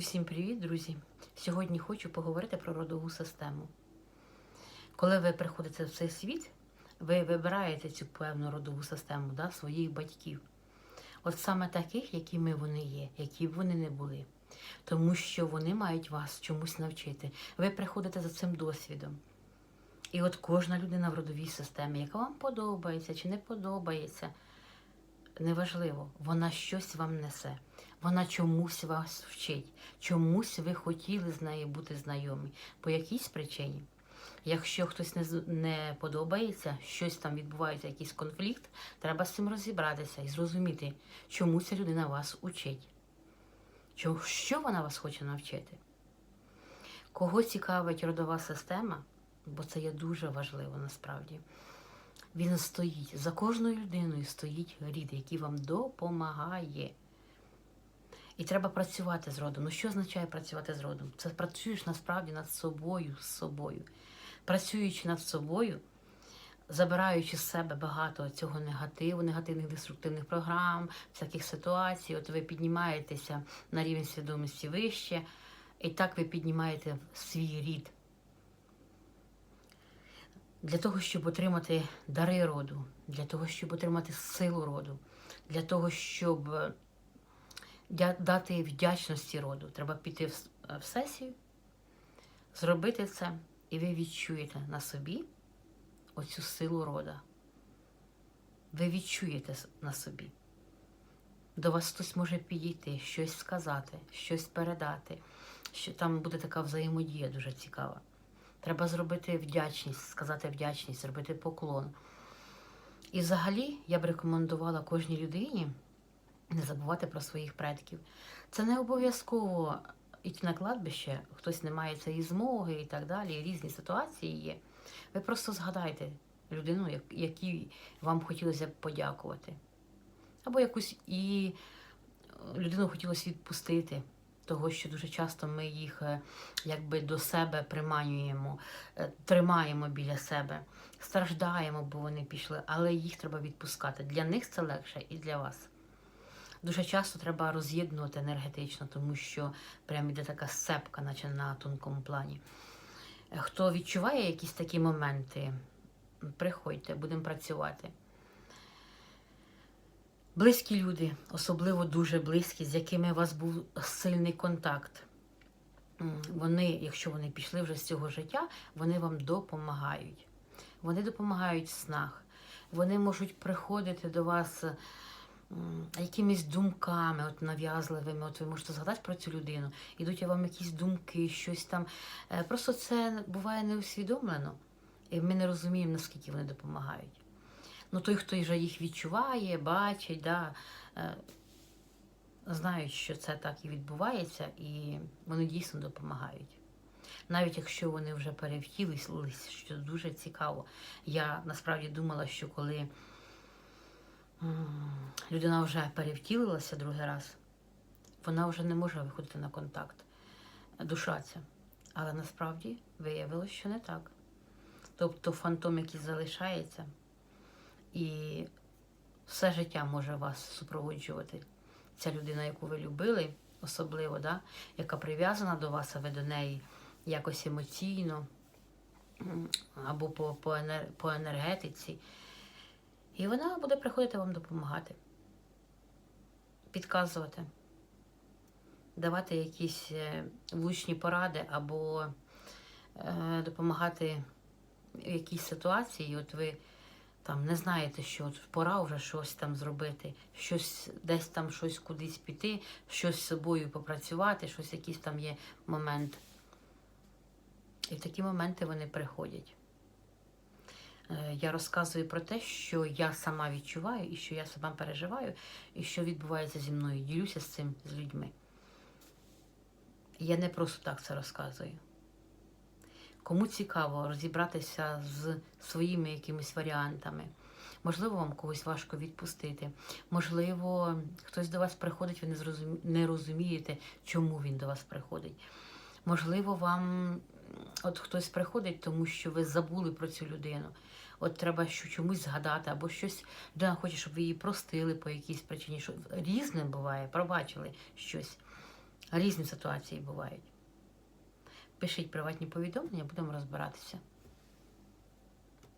Усім привіт, друзі! Сьогодні хочу поговорити про родову систему. Коли ви приходите в цей світ, ви вибираєте цю певну родову систему да, своїх батьків. От саме таких, якими вони є, які б вони не були. Тому що вони мають вас чомусь навчити. Ви приходите за цим досвідом. І от кожна людина в родовій системі, яка вам подобається чи не подобається, неважливо, вона щось вам несе. Вона чомусь вас вчить, чомусь ви хотіли з нею бути знайомі по якійсь причині. Якщо хтось не, не подобається, щось там відбувається, якийсь конфлікт, треба з цим розібратися і зрозуміти, чому ця людина вас учить. Що вона вас хоче навчити? Кого цікавить родова система, бо це є дуже важливо насправді. Він стоїть за кожною людиною стоїть рід, який вам допомагає. І треба працювати з родом. Ну що означає працювати з родом? Це працюєш насправді над собою, з собою. Працюючи над собою, забираючи з себе багато цього негативу, негативних деструктивних програм, всяких ситуацій, от ви піднімаєтеся на рівень свідомості вище, і так ви піднімаєте свій рід. Для того, щоб отримати дари роду, для того, щоб отримати силу роду, для того, щоб дати вдячності роду. Треба піти в, сесію, зробити це, і ви відчуєте на собі оцю силу рода. Ви відчуєте на собі. До вас хтось може підійти, щось сказати, щось передати. Що там буде така взаємодія дуже цікава. Треба зробити вдячність, сказати вдячність, зробити поклон. І взагалі я б рекомендувала кожній людині не забувати про своїх предків. Це не обов'язково йти на кладбище, хтось не має цієї змоги і так далі. Різні ситуації є. Ви просто згадайте людину, якій вам хотілося б подякувати. Або якусь і е, людину хотілося відпустити. Того, що дуже часто ми їх е, якби до себе приманюємо, е, тримаємо біля себе, страждаємо, бо вони пішли, але їх треба відпускати. Для них це легше і для вас. Дуже часто треба роз'єднувати енергетично, тому що прям іде така сцепка, наче на тонкому плані. Хто відчуває якісь такі моменти, приходьте, будемо працювати. Близькі люди, особливо дуже близькі, з якими у вас був сильний контакт. Вони, якщо вони пішли вже з цього життя, вони вам допомагають. Вони допомагають в снах. Вони можуть приходити до вас якимись думками, от нав'язливими. От ви можете згадати про цю людину, ідуть вам якісь думки, щось там. Е, Просто це буває неусвідомлено, і ми не розуміємо, наскільки вони допомагають. Ну, той, хто вже їх відчуває, бачить, да, е, знають, що це так і відбувається, і вони дійсно допомагають. Навіть якщо вони вже перевтілились, що дуже цікаво. Я насправді думала, що коли людина вже перевтілилася другий раз, вона вже не може виходити на контакт, душа ця. Але насправді виявилося, що не так. Тобто фантом, який залишається, і все життя може вас супроводжувати. Ця людина, яку ви любили, особливо, да, яка прив'язана до вас, а ви до неї якось емоційно або по, по, енер, по енергетиці. І вона буде приходити вам допомагати, підказувати, давати якісь е, влучні поради або е, допомагати в якійсь ситуації. От ви там не знаєте, що от пора вже щось там зробити, щось десь там щось кудись піти, щось з собою попрацювати, щось якийсь там є момент. І в такі моменти вони приходять. Е, Я розказую про те, що я сама відчуваю, і що я сама переживаю, і що відбувається зі мною. Ділюся з цим з людьми. Я не просто так це розказую. Кому цікаво розібратися з своїми якимись варіантами. Можливо, вам когось важко відпустити. Можливо, хтось до вас приходить, ви не, розумієте, чому він до вас приходить. Можливо, вам от хтось приходить, тому що ви забули про цю людину. От треба що чомусь згадати, або щось людина хоче, щоб ви її простили по якійсь причині. Що різним буває, пробачили щось. Різні ситуації бувають. Пишіть приватні повідомлення, будемо розбиратися.